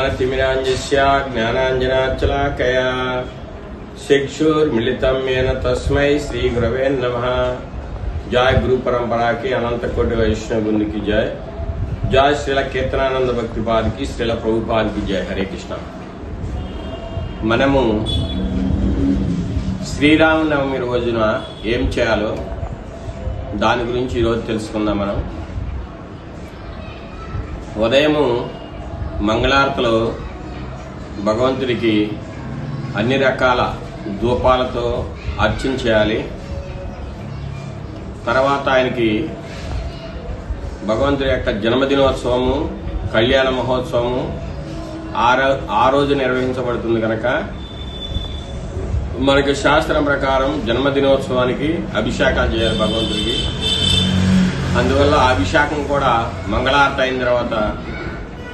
ज्ञानतिमिराञ्जस्य ज्ञानाञ्जनाचलाकया चक्षुर्मिलितं येन तस्मै श्रीगुरवे नमः जय गुरु परंपरा की अनंत कोटि वैष्णव बृंद की जय जय శ్రీల కీర్తనానంద భక్తిపాద్ కి శ్రీల ప్రభుపాద్ కి జయ హరే కృష్ణ మనము శ్రీరామనవమి రోజున ఏం చేయాలో దాని గురించి ఈరోజు తెలుసుకుందాం మనం ఉదయము మంగళారతిలో భగవంతుడికి అన్ని రకాల ధూపాలతో అర్చన చేయాలి. తర్వాత ఆయనకి భగవంతుడి యొక్క జన్మదినోత్సవము కళ్యాణ మహోత్సవము ఆ ఆ రోజు నిర్వహించబడుతుంది కనుక మనకి శాస్త్రం ప్రకారం జన్మదినోత్సవానికి అభిషేకాలు చేయాలి భగవంతుడికి. అందువల్ల అభిషేకం కూడా మంగళారతి అయిన తర్వాత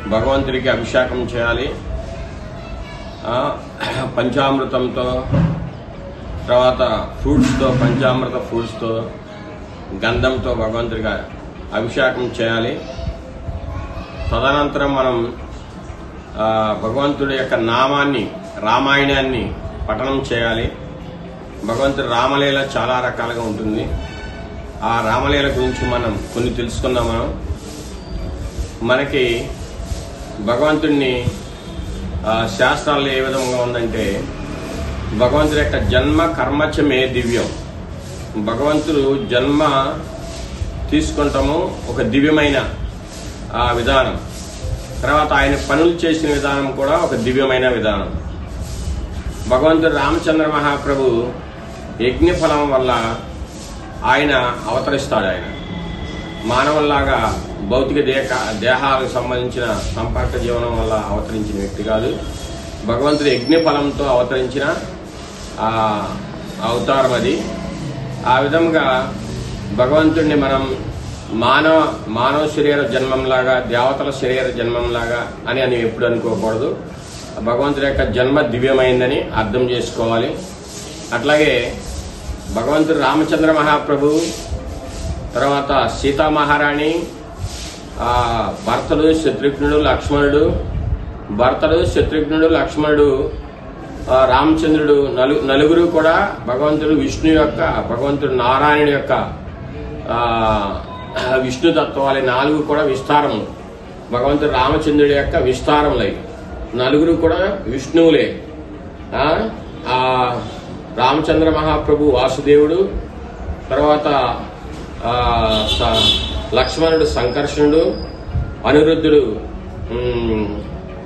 భగవంతుడికి అభిషేకం చేయాలి. పంచామృతంతో తర్వాత ఫ్రూట్స్తో పంచామృత ఫ్రూట్స్తో గంధంతో భగవంతుడిగా అభిషేకం చేయాలి. తదనంతరం మనం భగవంతుడి యొక్క నామాన్ని రామాయణాన్ని పఠనం చేయాలి. భగవంతుడి రామలీల చాలా రకాలుగా ఉంటుంది. ఆ రామలీల గురించి మనం కొన్ని తెలుసుకున్నాం మనం. మనకి భగవంతుడిని ఆ, శాస్త్రాల్లో ఏ విధంగా ఉందంటే భగవంతుడి యొక్క జన్మ కర్మచమే దివ్యం. భగవంతుడు జన్మ తీసుకుంటాము ఒక దివ్యమైన ఆ విధానం. తర్వాత ఆయన పనులు చేసిన విధానం కూడా ఒక దివ్యమైన విధానం. భగవంతుడు రామచంద్ర మహాప్రభు యజ్ఞఫలం వల్ల ఆయన అవతరిస్తాడు ఆయన. మానవుల్లాగా భౌతిక దేహ దేహాలకు సంబంధించిన సంపర్క జీవనం వల్ల అవతరించిన వ్యక్తి కాదు. భగవంతుడి యజ్ఞ ఫలంతో అవతరించిన అవతారం అది. ఆ విధంగా భగవంతుడిని మనం మానవ మానవ శరీర జన్మంలాగా దేవతల శరీర జన్మంలాగా అని అని ఎప్పుడు అనుకోకూడదు. భగవంతుడి యొక్క జన్మ దివ్యమైందని అర్థం చేసుకోవాలి. అట్లాగే భగవంతుడు రామచంద్ర మహాప్రభు తర్వాత సీతామహారాణి భర్తలు శత్రుఘ్నుడు లక్ష్మణుడు భర్తలు శత్రుఘ్నుడు లక్ష్మణుడు రామచంద్రుడు నలు నలుగురు కూడా భగవంతుడు విష్ణు యొక్క భగవంతుడు నారాయణుడి యొక్క ఆ, విష్ణు తత్వాలు. నాలుగు కూడా విస్తారము. భగవంతుడు రామచంద్రుడి యొక్క విస్తారములై. నలుగురు కూడా విష్ణువులే. రామచంద్ర మహాప్రభు వాసుదేవుడు తర్వాత లక్ష్మణుడు సంకర్షణుడు అనిరుద్ధుడు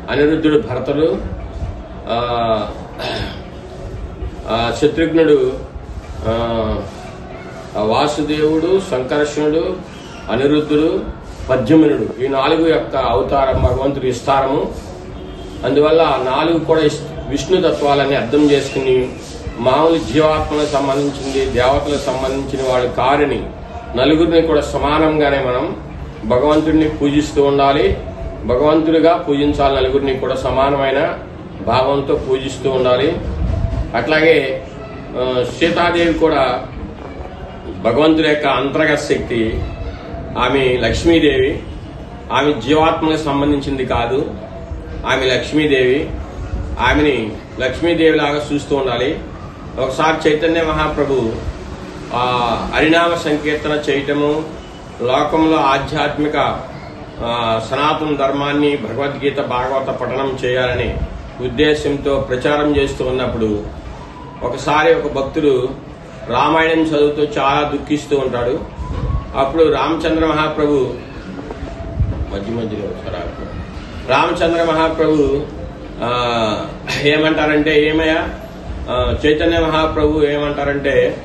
అనిరుద్ధుడు భరతుడు శత్రుఘ్నుడు వాసుదేవుడు సంకర్షణుడు అనిరుద్ధుడు పద్యమునుడు. ఈ నాలుగు యొక్క అవతారం భగవంతుడు విస్తారము అందువల్ల ఆ నాలుగు కూడా విష్ణుతత్వాలని విష్ణు తత్వాలని అర్థం చేసుకుని మామూలు జీవాత్మలకు సంబంధించింది దేవతలకు సంబంధించిన వాళ్ళు కారుని నలుగురిని కూడా సమానంగానే మనం భగవంతుడిని పూజిస్తూ ఉండాలి. భగవంతుడిగా పూజించాలి నలుగురిని కూడా సమానమైన భావంతో పూజిస్తూ ఉండాలి. అట్లాగే సీతాదేవి కూడా భగవంతుడి యొక్క అంతర్గత శక్తి ఆమె లక్ష్మీదేవి ఆమె జీవాత్మకు సంబంధించింది కాదు. ఆమె లక్ష్మీదేవి ఆమెని లక్ష్మీదేవి లాగా చూస్తూ ఉండాలి. ఒకసారి చైతన్య మహాప్రభు హరినామ సంకీర్తన చేయటము లోకంలో ఆధ్యాత్మిక సనాతన ధర్మాన్ని భగవద్గీత భాగవత పఠనం చేయాలని ఉద్దేశంతో ప్రచారం చేస్తూ ఉన్నప్పుడు ఒకసారి ఒక భక్తుడు రామాయణం చదువుతూ చాలా దుఃఖిస్తూ ఉంటాడు. అప్పుడు రామచంద్ర మహాప్రభు మధ్య మధ్యలో ఒకసారి రామచంద్ర మహాప్రభు ఏమంటారంటే ఏమయ్యా? చైతన్య మహాప్రభు ఏమంటారంటే